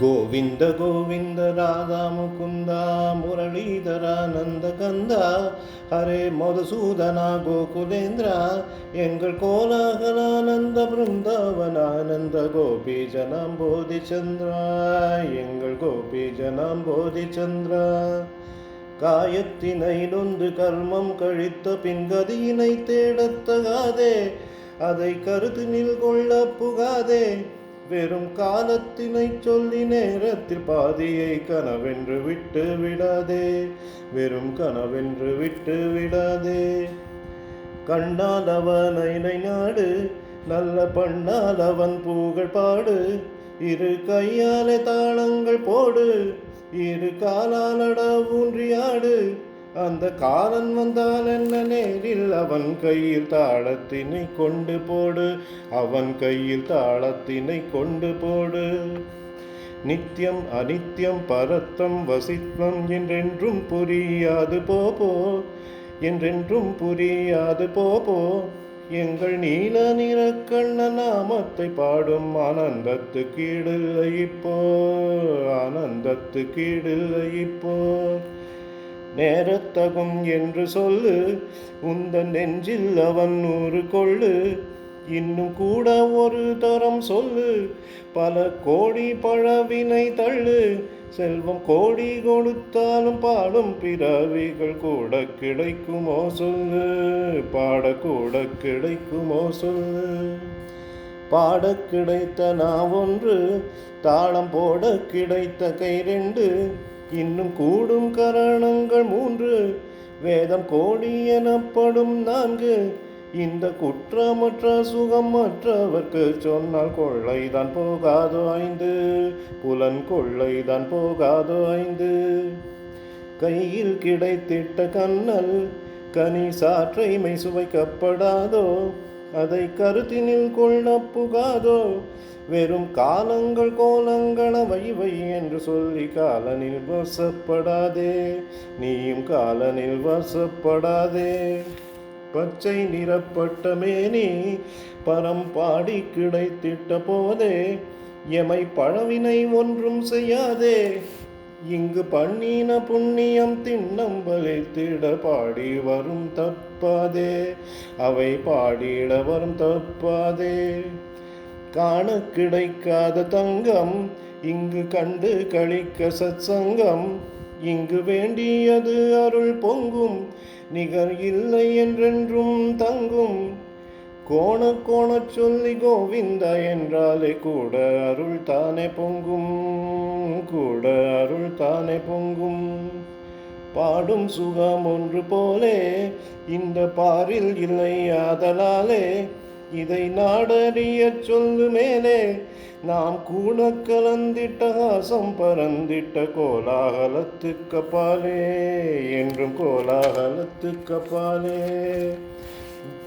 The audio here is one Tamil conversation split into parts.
கோவிந்த கோவிந்த ராதா முகுந்தா முரளீதரா நந்தகந்தா ஹரே மதுசூதனா கோகுலேந்திரா எங்கள் கோலாகலானந்த பிருந்தாவனானந்த கோபி ஜனாம் போதி சந்திரா எங்கள் கோபி ஜனாம் போதி சந்திரா காயத்தினைலொன்று கர்மம் கழித்த பின் கதியினை தேடத்தகாதே அதை கருத்து நில் கொள்ள புகாதே வெறும் காலத்தினை சொல்லி நேரத்தில் பாதியை கனவென்று விட்டு விடாதே. வெறும் கனவென்று விட்டு விடாதே. கண்ணால் அவனை நாடு நல்ல பண்ணால் அவன் புகழ் பாடு. இரு கையாலே தாளங்கள் போடு இரு காலாலட ஊன்றியாடு அந்த காலன் வந்தால் என்ன நேரில்? அவன் கையில் தாளத்தினை கொண்டு போடு. அவன் கையில் தாளத்தினை கொண்டு போடு. நித்தியம் அனித்யம் பரத்தம் வசித்வம் என்றென்றும் புரியாது. போபோ என்றென்றும் புரியாது. போபோ எங்கள் நீல நிற கண்ண நாமத்தை பாடும் ஆனந்தத்து கீடில்லை இப்போ. ஆனந்தத்து கீடில்லை இப்போ. நேரத்தகும் என்று சொல்லு உந்தன் நெஞ்சில் அவன் நூறு கொள்ளு. இன்னும் கூட ஒரு தரம் சொல்லு பல கோடி பழவினை தள்ளு. செல்வம் கோடி கொடுத்தாலும் பாடும் பிறவிகள் கூட கிடைக்குமோ சொல்லு பாடக்கூட கிடைக்குமோ சொல்லு. பாட கிடைத்த நான் ஒன்று தாளம் போட கிடைத்த கை ரெண்டு. இன்னும் கூடும் கரணங்கள் மூன்று. வேதம் கோடி எனப்படும் நான்கு. இந்த குற்றமற்ற சுகம் மற்றவர்க்கு சொன்னால் கொள்ளைதான் போகாதோ ஐந்து. புலன் கொள்ளைதான் போகாதோ ஐந்து. கையில் கிடைத்திட்ட கண்ணல் கனி சாற்றைமை சுவைக்கப்படாதோ? அதை கருத்தினில் கொள்ள புகாதோ? வெறும் காலங்கள் கோலங்கள் வைவை என்று சொல்லி காலனில் வசப்படாதே. நீயும் காலனில் வசப்படாதே. பச்சை நிறப்பட்ட மேனி பரம்பாடி கிடைத்திட்ட போதே எமை பழவினை ஒன்றும் செய்யாதே. இங்கு பண்ணின புண்ணியம் திண்ணம்பலித்திட பாடி வரும் தப்பாதே. அவை பாடிட வரும் தப்பாதே. காண கிடைக்காத தங்கம் இங்கு கண்டு கழிக்க சத்சங்கம். இங்கு வேண்டியது அருள் பொங்கும் நிகர் இல்லை என்றென்றும் தங்கும். கோண கோண சொல்லி கோவிந்தா என்றாலே கூட அருள் தானே பொங்கும் கூட அருள் தானே பொங்கும். பாடும் சுகம் ஒன்று போலே இந்த பாரில் இல்லை ஆதலாலே இதை நாடறிய சொல்லு மேலே. நாம் கூட கலந்திட்ட ஹாசம் பறந்திட்ட கோலாகலத்துக்கப்பாலே என்றும் கோலாகலத்துக்கப்பாலே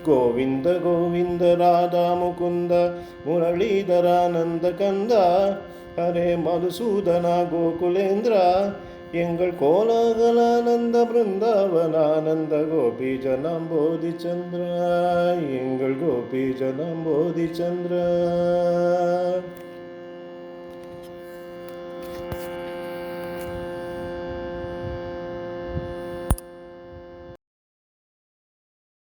கோவிந்த கோவிந்த ராதா முகுந்த முரளீதரானந்த கந்தா ஹரே மதுசூதனா கோகுலேந்திரா எங்கள் கோலாகலானந்த பிருந்தாவனானந்த கோபி ஜனம் போதி சந்திரா எங்கள் கோபி ஜனம் போதி சந்திரா